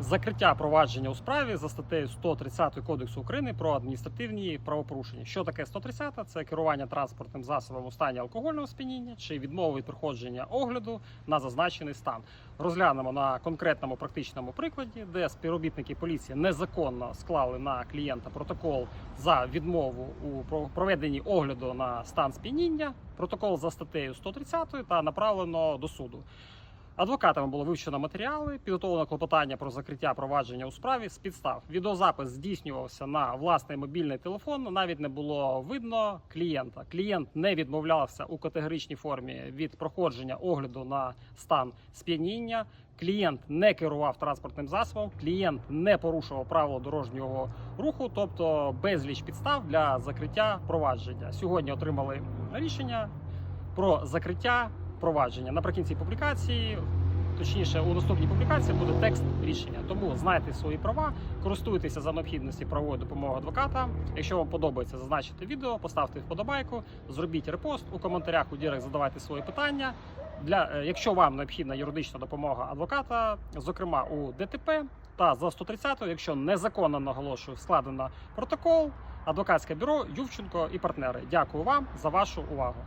закриття провадження у справі за статтею 130 Кодексу України про адміністративні правопорушення. Що таке 130? Це керування транспортним засобом у стані алкогольного сп'яніння чи відмова від проходження огляду на зазначений стан. Розглянемо на конкретному практичному прикладі, де співробітники поліції незаконно склали на клієнта протокол за відмову у проведенні огляду на стан сп'яніння, протокол за статтею 130 та направлено до суду. Адвокатами було вивчено матеріали, підготовлено клопотання про закриття провадження у справі з підстав. Відеозапис здійснювався на власний мобільний телефон. Навіть не було видно клієнта. Клієнт не відмовлявся у категоричній формі від проходження огляду на стан сп'яніння. Клієнт не керував транспортним засобом, клієнт не порушував правила дорожнього руху, тобто безліч підстав для закриття провадження. Сьогодні отримали рішення про закриття провадження. Наприкінці публікації, точніше, у наступній публікації буде текст рішення. Тому знайте свої права, користуйтеся за необхідності правової допомоги адвоката. Якщо вам подобається зазначити відео, поставте вподобайку, зробіть репост у коментарях у Дірект задавайте свої питання. Для е, якщо вам необхідна юридична допомога адвоката, зокрема у ДТП та за 130, якщо незаконно наголошую, складено протокол, адвокатське бюро Ювченко і партнери. Дякую вам за вашу увагу.